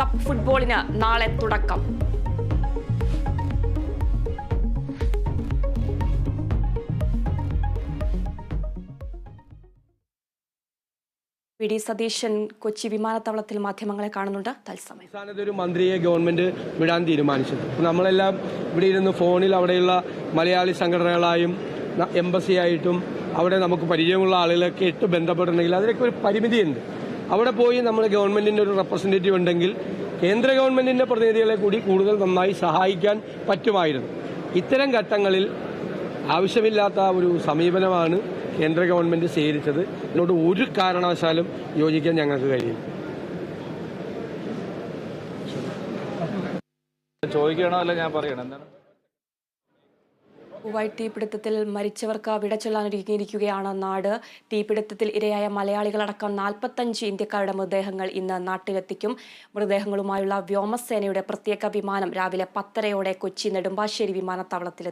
Cup ഫുട്ബോളിന് നാളെ തുടക്കം. വി ഡി സതീശൻ കൊച്ചി വിമാനത്താവളത്തിൽ മാധ്യമങ്ങളെ കാണുന്നുണ്ട്. തത്സമയം. സംസ്ഥാനത്ത് ഒരു മന്ത്രിയെ ഗവൺമെന്റ് വിടാൻ തീരുമാനിച്ചത്. നമ്മളെല്ലാം ഇവിടെ ഇരുന്ന് ഫോണിൽ അവിടെയുള്ള മലയാളി സംഘടനകളായും എംബസിയായിട്ടും അവിടെ നമുക്ക് പരിചയമുള്ള ആളുകളൊക്കെ ഇട്ട് ബന്ധപ്പെടണമെങ്കിൽ അതിനൊക്കെ ഒരു പരിമിതിയുണ്ട്. അവിടെ പോയി നമ്മൾ ഗവൺമെന്റിന്റെ ഒരു റെപ്രസെന്റേറ്റീവ് ഉണ്ടെങ്കിൽ കേന്ദ്ര ഗവൺമെന്റിന്റെ പ്രതിനിധികളെ കൂടി കൂടുതൽ നന്നായി സഹായിക്കാൻ പറ്റുമായിരുന്നു. ഇത്തരം ഘട്ടങ്ങളിൽ ആവശ്യമില്ലാത്ത ഒരു സമീപനമാണ് കേന്ദ്ര ഗവൺമെന്റ് സ്വീകരിച്ചത്. ഇതിനോട് ഒരു കാരണവശാലും യോജിക്കാൻ ഞങ്ങൾക്ക് കഴിയും ചോദിക്കണോ അല്ല ഞാൻ പറയണം? എന്താണ്? കുവൈറ്റ് തീപിടുത്തത്തിൽ മരിച്ചവർക്ക് വിട ചൊല്ലാനൊരുങ്ങിയിരിക്കുകയാണ് നാട്. തീപിടുത്തത്തിൽ ഇരയായ മലയാളികളടക്കം നാൽപ്പത്തഞ്ച് ഇന്ത്യക്കാരുടെ മൃതദേഹങ്ങൾ ഇന്ന് നാട്ടിലെത്തിക്കും. മൃതദേഹങ്ങളുമായുള്ള വ്യോമസേനയുടെ പ്രത്യേക വിമാനം രാവിലെ പത്തരയോടെ കൊച്ചി നെടുമ്പാശ്ശേരി വിമാനത്താവളത്തിലെത്തും.